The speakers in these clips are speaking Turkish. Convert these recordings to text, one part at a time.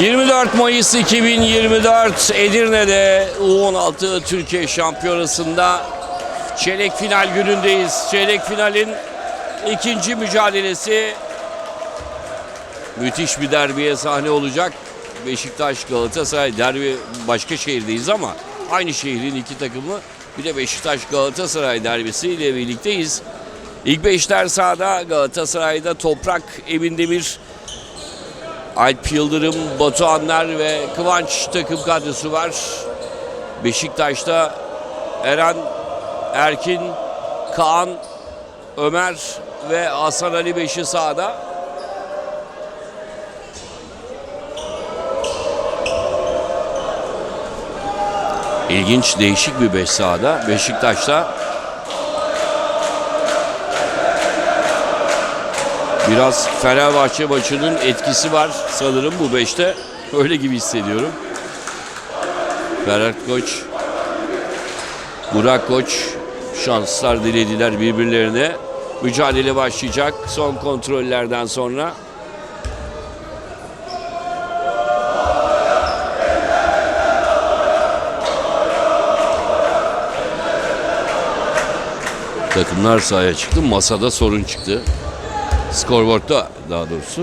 24 Mayıs 2024 Edirne'de U16 Türkiye Şampiyonası'nda çeyrek final günündeyiz. Çeyrek finalin ikinci mücadelesi müthiş bir derbiye sahne olacak. Beşiktaş Galatasaray derbi başka şehirdeyiz ama aynı şehrin iki takımı bir de Beşiktaş Galatasaray derbisi ile birlikteyiz. İlk beşler sahada Galatasaray'da Toprak Emin Demir Alp Yıldırım, Batuhanlar ve Kıvanç takım kadrosu var. Beşiktaş'ta Eren, Erkin, Kaan, Ömer ve Hasan Ali Beşi sahada. İlginç, değişik bir beş sahada. Beşiktaş'ta Biraz Fenerbahçe maçının etkisi var sanırım bu beşte. Öyle gibi hissediyorum. Ferhat Koç, Burak Koç şanslar dilediler birbirlerine. Mücadele başlayacak son kontrollerden sonra. Takımlar sahaya çıktı. Masada sorun çıktı. Skorboard'da daha doğrusu.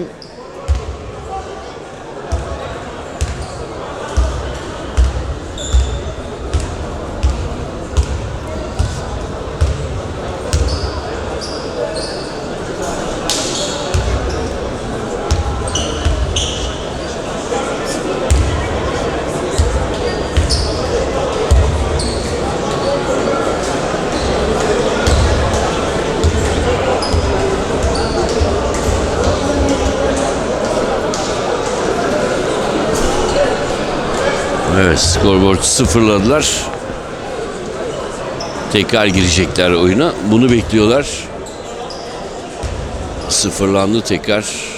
Sıfırladılar. Tekrar girecekler oyuna. Bunu bekliyorlar. Sıfırlandı tekrar.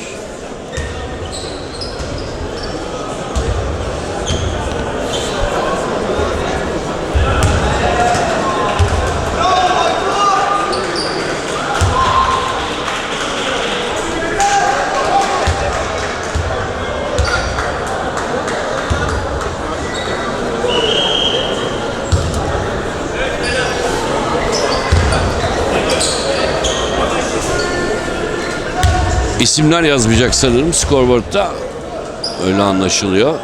İsimler yazmayacak sanırım skorboardta. Öyle anlaşılıyor.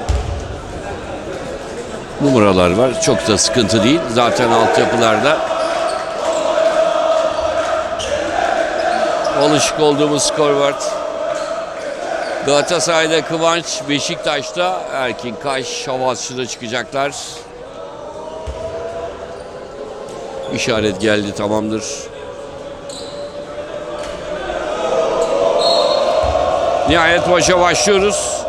Numaralar var. Çok da sıkıntı değil. Zaten altyapılarda alışık olduğumuz skorboard. Galatasaray'da Kıvanç, Beşiktaş'ta Erkin Kaş, Havasçı'da çıkacaklar. İşaret geldi tamamdır. Nihayet maça başlıyoruz.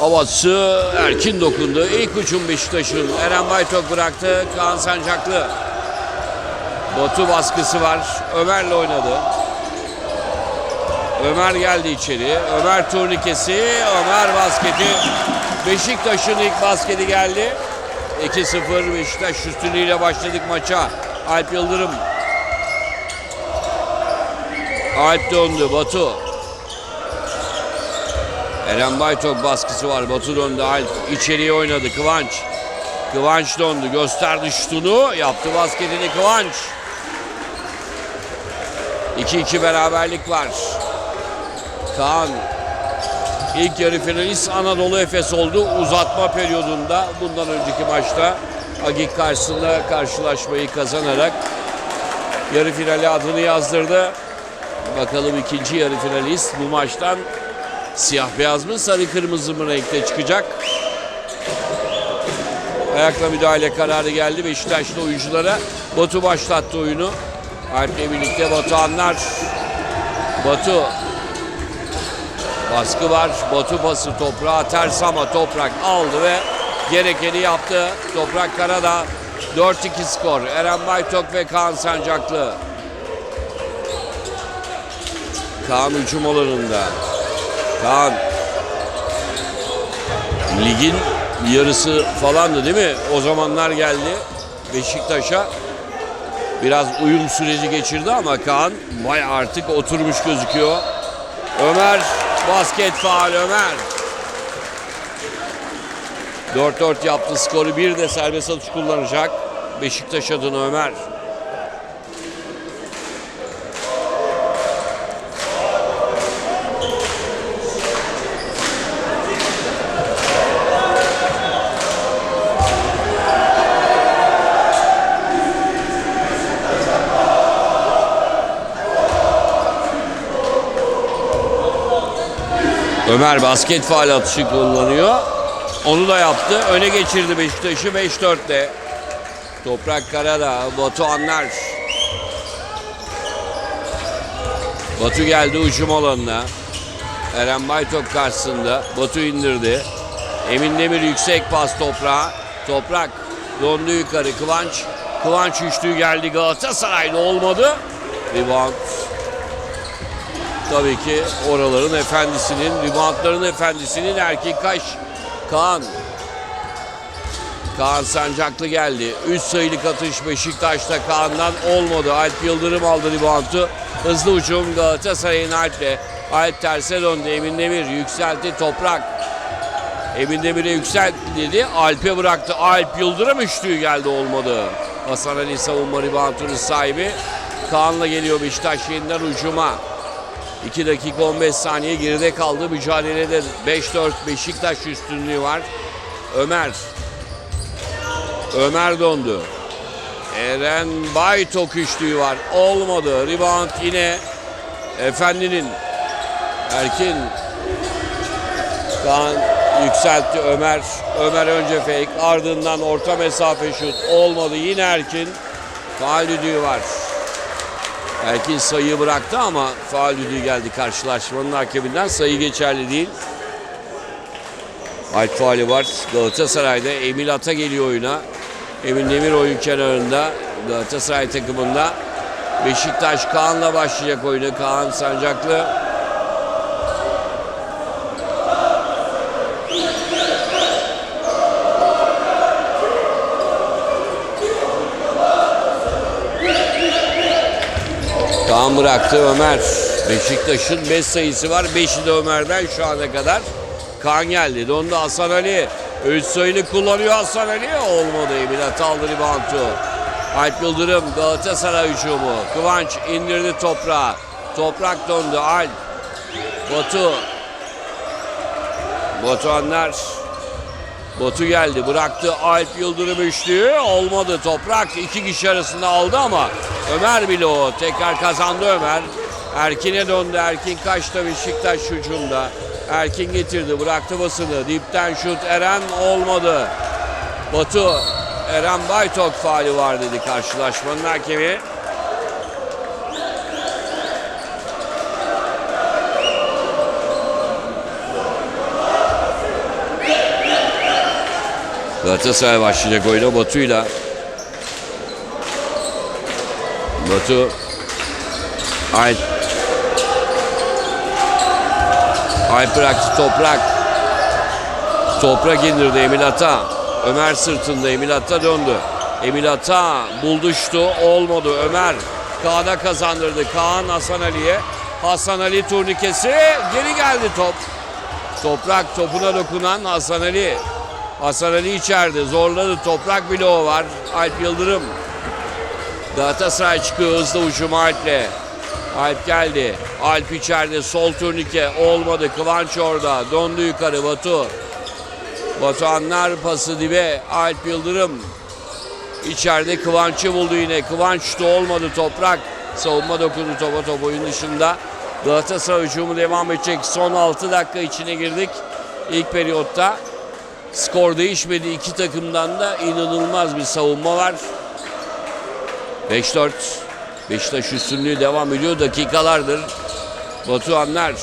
Havası Erkin dokundu. İlk uçum Beşiktaş'ın. Eren Baytok bıraktı. Kaan Sancaklı. Batu baskısı var. Ömer'le oynadı. Ömer geldi içeri. Ömer turnikesi. Ömer basketi. Beşiktaş'ın ilk basketi geldi. 2-0 Beşiktaş üstünlüğüyle başladık maça. Alp Yıldırım. Alp döndü. Batu. Eren Baytok baskısı var. Batu döndü. Alp içeriye oynadı. Kıvanç. Kıvanç döndü. Gösterdi şutunu. Yaptı basketini Kıvanç. 2-2 beraberlik var. Kaan. İlk yarı finalist Anadolu Efes oldu. Uzatma periyodunda bundan önceki maçta Agik karşısında karşılaşmayı kazanarak yarı finale adını yazdırdı. Bakalım ikinci yarı finalist bu maçtan Siyah beyaz mı sarı kırmızı mı renkte çıkacak? Ayakla müdahale kararı geldi Beşiktaşlı oyunculara. Batu başlattı oyunu. Alp'le birlikte Batuhanlar. Batu. Baskı var. Batu pası toprağa ters ama toprak aldı ve gerekeni yaptı. Toprak Karada 4-2 skor. Eren Baytok ve Kaan Sancaklı. Kaan hücum alanında. Kaan. Ligin yarısı falandı değil mi? O zamanlar geldi Beşiktaş'a. Biraz uyum süreci geçirdi ama Kaan baya artık oturmuş gözüküyor. Ömer basket faal Ömer. 4-4 yaptı skoru. Bir de serbest atış kullanacak. Beşiktaş adına Ömer. Ömer basket faal atışı kullanıyor. Onu da yaptı. Öne geçirdi Beşiktaş'ı 5-4'te. Toprak Karada, Batu Anlar. Batu geldi ucum alanına. Eren Baytok karşısında. Batu indirdi. Emin Demir yüksek pas toprağa. Toprak dondu yukarı. Kıvanç. Kıvanç üçlüğü geldi Galatasaray'da olmadı. Rebound tabii ki oraların efendisinin, ribantların efendisinin erkek kaş Kaan. Kaan Sancaklı geldi. 3 sayılık atış Beşiktaş'ta Kaan'dan olmadı. Alp Yıldırım aldı ribandı. Hızlı uçum Galatasaray'ın Alp'le. Alp terse döndü. Emin Demir yükseltti toprak. Emin Demir'e yükselt dedi. Alp'e bıraktı. Alp Yıldırım üçlüğü geldi olmadı. Hasan Ali savunma ribantının sahibi. Kaan'la geliyor Beşiktaş yeniden ucuma. 2 dakika 15 saniye geride kaldı. Mücadelede 5-4 Beşiktaş üstünlüğü var. Ömer. Ömer dondu. Eren Baytok üçlüğü var. Olmadı. Rebound yine Efendi'nin. Erkin. Kaan yükseltti Ömer. Ömer önce fake. Ardından orta mesafe şut. Olmadı. Yine Erkin. Faal düdüğü var. Erkin sayıyı bıraktı ama faal düdüğü geldi karşılaşmanın hakeminden. Sayı geçerli değil. Alp faali var. Galatasaray'da Emil Ata geliyor oyuna. Emin Demir oyun kenarında. Galatasaray takımında. Beşiktaş Kaan'la başlayacak oyunu. Kaan Sancaklı. Kaan bıraktı Ömer. Beşiktaş'ın 5 sayısı var. 5'i de Ömer'den şu ana kadar. Kaan geldi. Dondu Hasan Ali. 3 sayını kullanıyor Hasan Ali. Olmadı. Emin aldı ribantu. Alp Yıldırım Galatasaray hücumu. Kıvanç indirdi toprağa. Toprak dondu. Alp. Batu. Batuhanlar. Batu geldi bıraktı. Alp Yıldırım üçlüğü olmadı toprak iki kişi arasında aldı ama Ömer bile o. Tekrar kazandı Ömer. Erkin'e döndü. Erkin kaçta Beşiktaş hücumda Erkin getirdi bıraktı basını. Dipten şut Eren olmadı. Batu Eren Baytok faali var dedi karşılaşmanın hakemi Galatasaray başlayacak oyuna Batu'yla. Batu Alp Alp bıraktı toprak. Toprak indirdi Emil Ata. Ömer sırtında Emil Ata döndü. Emil Ata bulduştu olmadı. Ömer Kaan'a kazandırdı. Kaan Hasan Ali'ye. Hasan Ali turnikesi geri geldi top. Toprak topuna dokunan Hasan Ali. Hasan Ali içeride zorladı. Toprak bloğu var. Alp Yıldırım. Galatasaray çıkıyor hızlı ucum Alp'le. Alp geldi. Alp içeride sol turnike olmadı. Kıvanç orada. Dondu yukarı Batu. Batuhanlar pası dibe. Alp Yıldırım. İçeride Kıvanç'ı buldu yine. Kıvanç da olmadı toprak. Savunma dokundu topa top oyun dışında. Galatasaray hücumu devam edecek. Son 6 dakika içine girdik. İlk periyotta. Skor değişmedi. İki takımdan da inanılmaz bir savunma var. 5-4. Beşiktaş üstünlüğü devam ediyor. Dakikalardır. Batuhanlar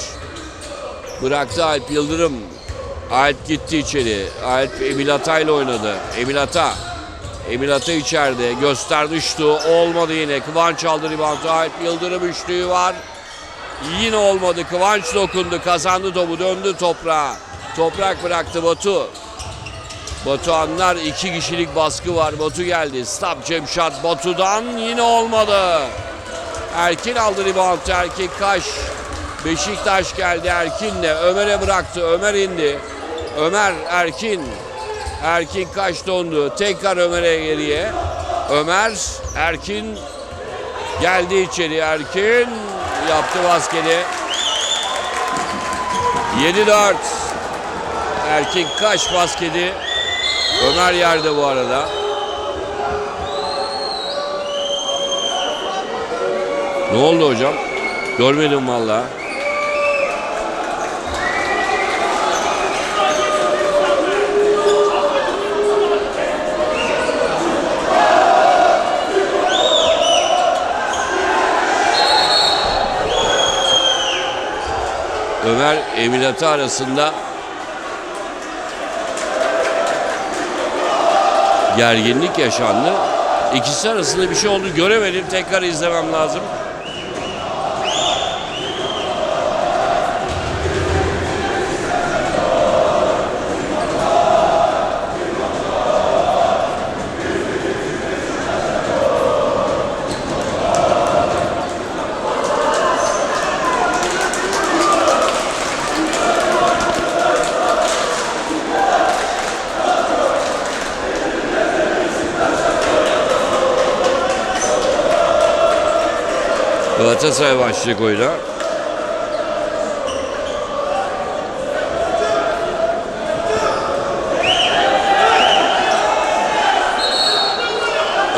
bıraktı Alp Yıldırım. Alp gitti içeri. Alp Emil Ata ile oynadı. Emil Ata. Emil Ata içeride. Gösterdi şutu. Olmadı yine. Kıvanç aldı ribandı. Alp Yıldırım üçlüğü var. Yine olmadı. Kıvanç dokundu. Kazandı topu. Döndü toprağa. Toprak bıraktı Batu. Batuhanlar iki kişilik baskı var. Batu geldi. Stop Cemşat Batu'dan yine olmadı. Erkin aldı reboundu. Erkin Kaş. Beşiktaş geldi Erkin'le. Ömer'e bıraktı. Ömer indi. Ömer Erkin. Erkin kaç dondu. Tekrar Ömer'e geriye. Ömer, Erkin geldi içeri. Erkin yaptı basketi. 7-4. Erkin kaç basketi. Ömer yerde bu arada. Ne oldu hocam? Görmedim vallahi. Ömer Emiratı arasında gerginlik yaşandı. İkisi arasında bir şey oldu göremedim. Tekrar izlemem lazım. Galatasaray başlayacak oyuna.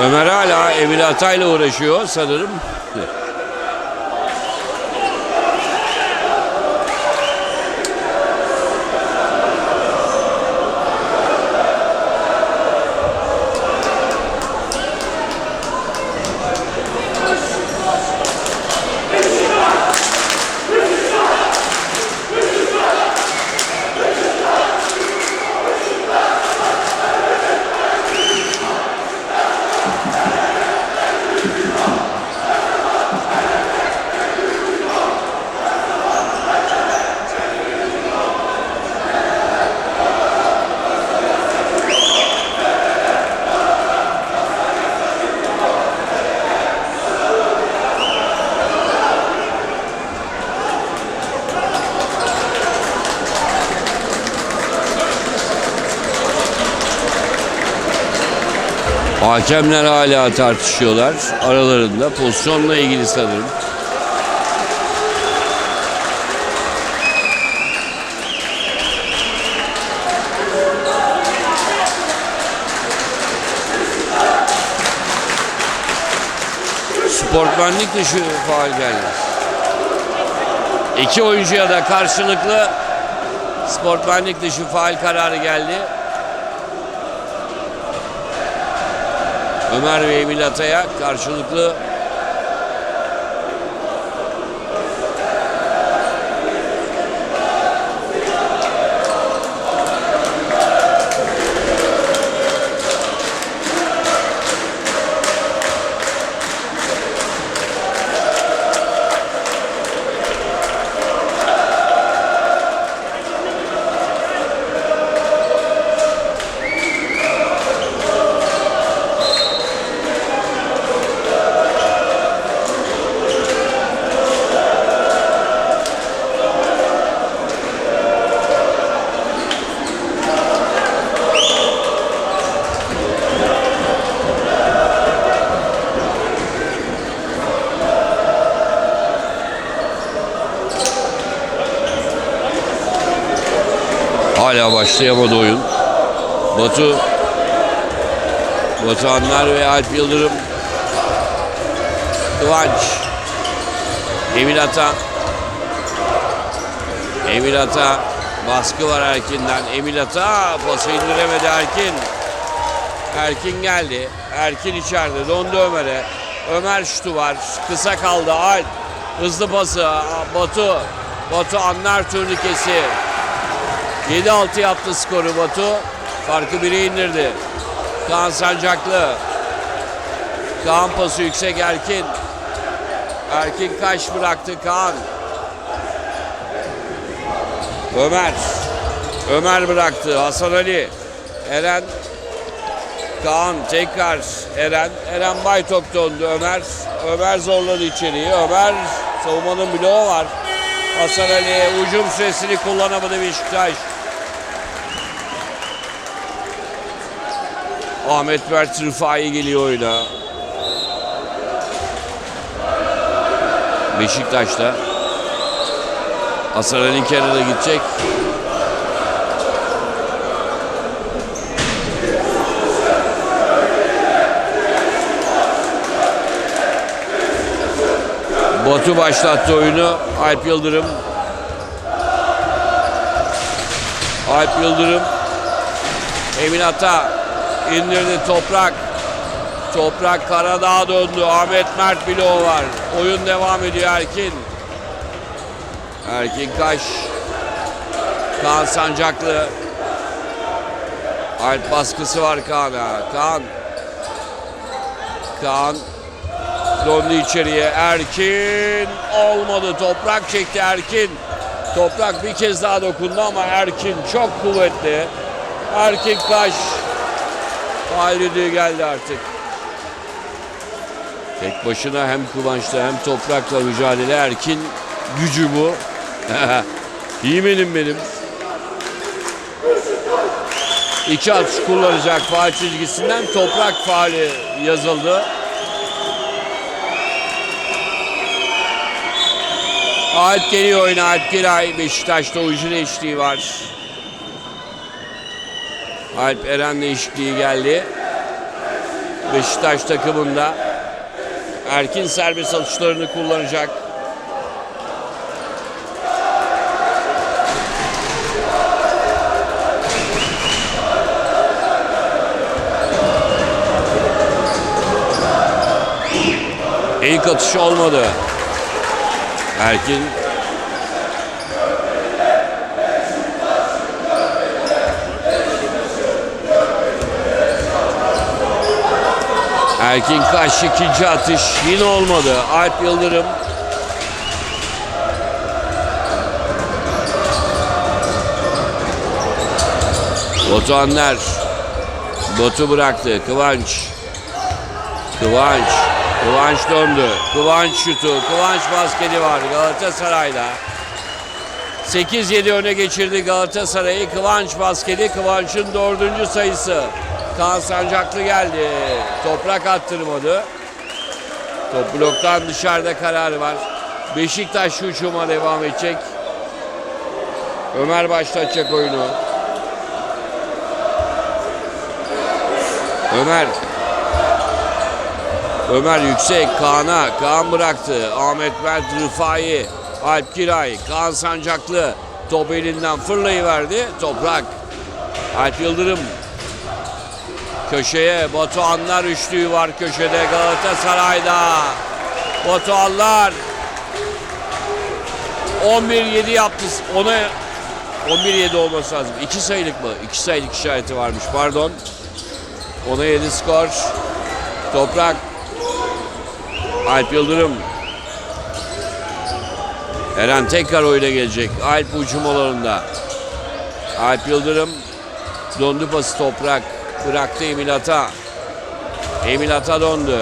Ömer hala Emil Atay'la uğraşıyor sanırım. Hakemler hala tartışıyorlar aralarında pozisyonla ilgili sanırım. Sportmenlik dışı faal geldi. İki oyuncuya da karşılıklı sportmenlik dışı faal kararı geldi. Ömer ve Emil Atay'a karşılıklı başlayamadı oyun. Batu Batuhanlar ve Alp Yıldırım. Kıvanç. Emil Ata. Emil Ata baskı var Erkin'den. Emil Ata pası indiremedi Erkin. Erkin geldi. Erkin içeride dondu Ömer'e. Ömer şutu var kısa kaldı. Alp hızlı pası. Batu Batu anlar turnikesi 7-6 yaptı skoru Batu. Farkı 1'e indirdi. Kaan Sancaklı. Kaan pası yüksek Erkin. Erkin kaç bıraktı Kaan. Ömer. Ömer bıraktı. Hasan Ali. Eren. Kaan tekrar Eren. Eren Baytok döndü. Ömer. Ömer zorladı içeriği. Ömer savunmanın bloğu var. Hasan Ali hücum süresini kullanamadı Beşiktaş. Ahmet Mert Rıfai geliyor oyuna. Beşiktaş'ta. Hasan Ali kenara gidecek. Batu başlattı oyunu. Alp Yıldırım. Alp Yıldırım. Emin Ata indirdi toprak. Toprak Karadağ'a döndü. Ahmet Mert bloğu var. Oyun devam ediyor Erkin. Erkin Kaş. Kaan Sancaklı. Alp baskısı var Kaan'a. Kaan. Kaan döndü içeriye. Erkin olmadı. Toprak çekti Erkin. Toprak bir kez daha dokundu ama Erkin çok kuvvetli. Erkin Kaş. Faal düdüğü geldi artık. Tek başına hem Kıvanç'la hem Toprak'la mücadele Erkin gücü bu. Yemenim benim. İki atış kullanacak faal çizgisinden Toprak faali yazıldı. Alp geliyor oyuna Alp Giray. Beşiktaş'ta oyuncu değişikliği var. Alp Eren değişikliği geldi. Beşiktaş takımında Erkin serbest atışlarını kullanacak. İlk atış olmadı. Erkin Erkin Kaş ikinci atış yine olmadı. Alp Yıldırım Batu Anler Batu bıraktı. Kıvanç Kıvanç Kıvanç döndü. Kıvanç şutu. Kıvanç basketi var Galatasaray'da. 8-7 öne geçirdi Galatasaray'ı. Kıvanç basketi. Kıvanç'ın dördüncü sayısı. Kaan Sancaklı geldi. Toprak attırmadı. Top bloktan dışarıda kararı var. Beşiktaş hücuma devam edecek. Ömer başlatacak oyunu. Ömer Ömer yüksek Kaan'a. Kaan bıraktı. Ahmet Mert Rıfai. Alp Giray. Kaan Sancaklı. Top elinden fırlayıverdi. Toprak. Alp Yıldırım. Köşeye Batuhanlar üçlüğü var köşede Galatasaray'da. Batuhanlar 11-7 yaptı. Ona 11-7 olması lazım. 2 sayılık mı? 2 sayılık işareti varmış pardon. Ona 7 skor. Toprak Alp Yıldırım. Eren tekrar oyuna gelecek. Alp ucum alanında. Alp Yıldırım. Dondu pası toprak. Bıraktı Emil Ata. Emil Ata döndü.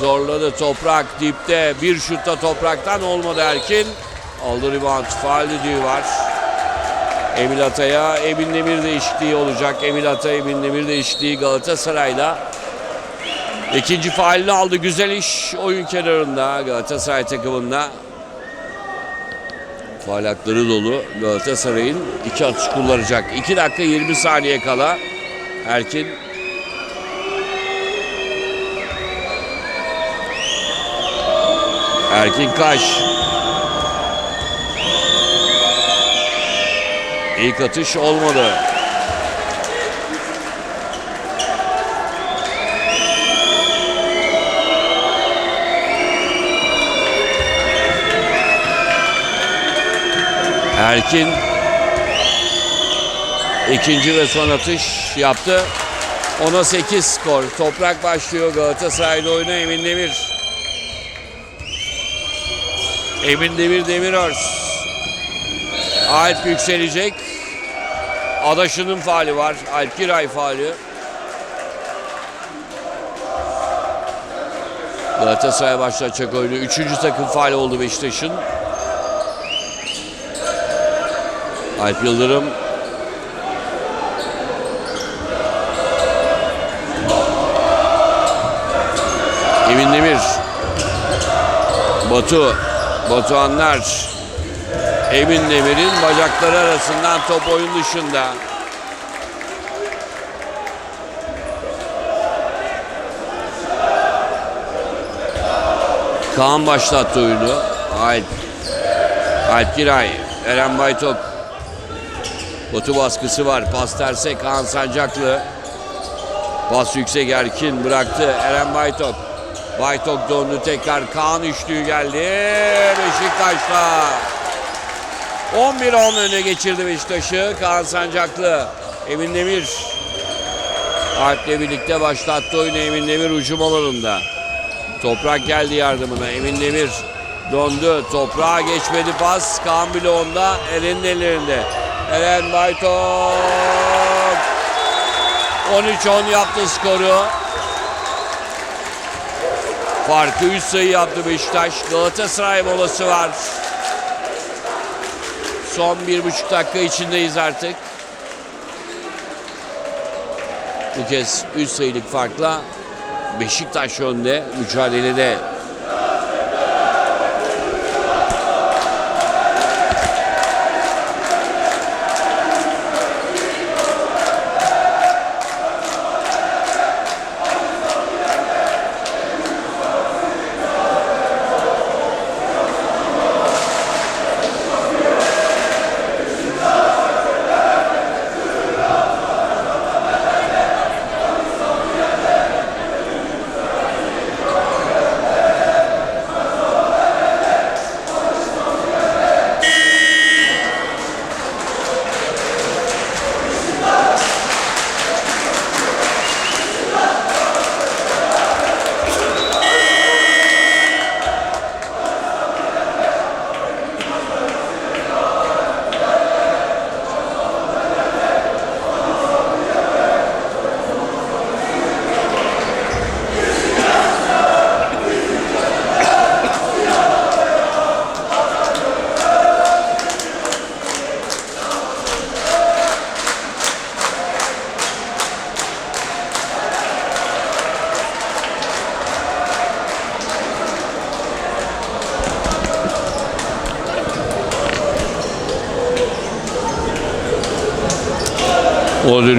Zorladı toprak dipte. Bir şutta topraktan olmadı Erkin. Aldı rebound. Faal düdüğü var. Emil Ata'ya Emin Demir değişikliği olacak. Emil Ata Emin Demir değişikliği Galatasaray'da. İkinci faalini aldı. Güzel iş oyun kenarında Galatasaray takımında. Faal hakları dolu. Galatasaray'ın iki atış kullanacak. 2 dakika 20 saniye kala. Erkin. Erkin Kaş. İlk atış olmadı. Erkin ikinci ve son atış yaptı. Ona 8 skor. Toprak başlıyor Galatasaray'da oyuna Emin Demir. Emin Demir Demirörs. Alp yükselecek. Adaşı'nın faali var. Alp Giray faali. Galatasaray başlatacak oyunu. Üçüncü takım faali oldu Beşiktaş'ın. Alp Yıldırım. Emin Demir. Batu. Batuhanlar. Emin Demir'in bacakları arasından top oyun dışında. Kaan başlattı oyunu. Alp. Alp Giray. Eren Baytok. Batu baskısı var. Pas terse Kaan Sancaklı. Pas yüksek Erkin bıraktı. Eren Baytok. Baytok döndü tekrar. Kaan üçlüğü geldi. Beşiktaş'ta. 11-10 öne geçirdi Beşiktaş'ı. Kaan Sancaklı. Emin Demir. Alp'le birlikte başlattı oyunu Emin Demir hücum alanında. Toprak geldi yardımına. Emin Demir döndü. Toprağa geçmedi pas. Kaan bile onda. Eren'in ellerinde. Eren Baytok. 13-10 yaptı skoru. Farkı 3 sayı yaptı Beşiktaş. Galatasaray molası var. Son bir buçuk dakika içindeyiz artık. Bu kez 3 sayılık farkla Beşiktaş önde mücadelede.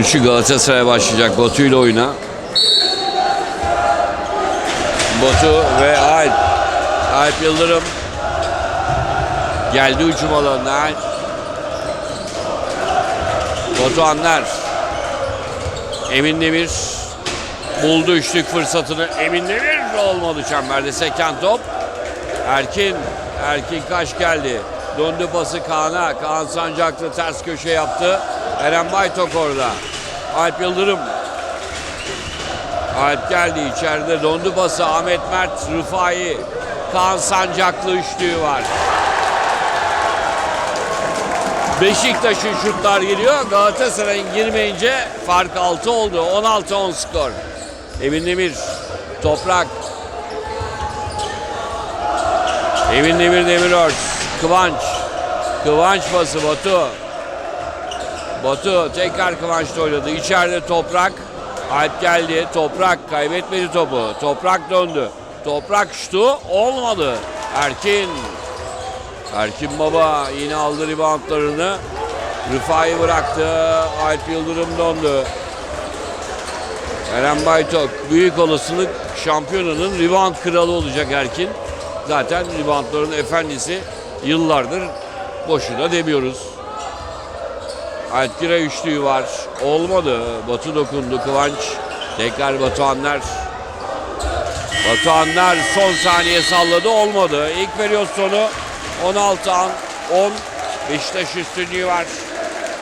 Dönüşü Galatasaray başlayacak Batu ile oyuna. Batu ve Alp. Alp Yıldırım. Geldi hücum alanına Alp. Batuhanlar. Emin Demir. Buldu üçlük fırsatını. Emin Demir olmadı çemberde seken top. Erkin. Erkin Kaş geldi. Döndü pası Kaan'a. Kaan Sancaklı ters köşe yaptı. Eren Baytok orada. Alp Yıldırım. Alp geldi içeride. Döndü pası Ahmet Mert, Rıfai. Kaan Sancaklı üçlüğü var. Beşiktaş'ın şutlar geliyor. Galatasaray'ın girmeyince fark 6 oldu. 16-10 skor. Emin Demir. Toprak. Emin Demir Demirörs. Kıvanç. Kıvanç bası Batu. Batu tekrar Kıvanç'ta oynadı. İçeride Toprak. Alp geldi. Toprak kaybetmedi topu. Toprak döndü. Toprak şutu olmadı. Erkin. Erkin Baba yine aldı reboundlarını. Rıfai bıraktı. Alp Yıldırım döndü. Eren Baytok büyük olasılık şampiyonanın rebound kralı olacak Erkin. Zaten reboundların efendisi yıllardır boşuna demiyoruz. Alpkira üçlüğü var. Olmadı. Batu dokundu. Kıvanç. Tekrar Batuhanlar. Batuhanlar son saniye salladı. Olmadı. İlk periyot sonu 16 an 10. Beşiktaş üstünlüğü var.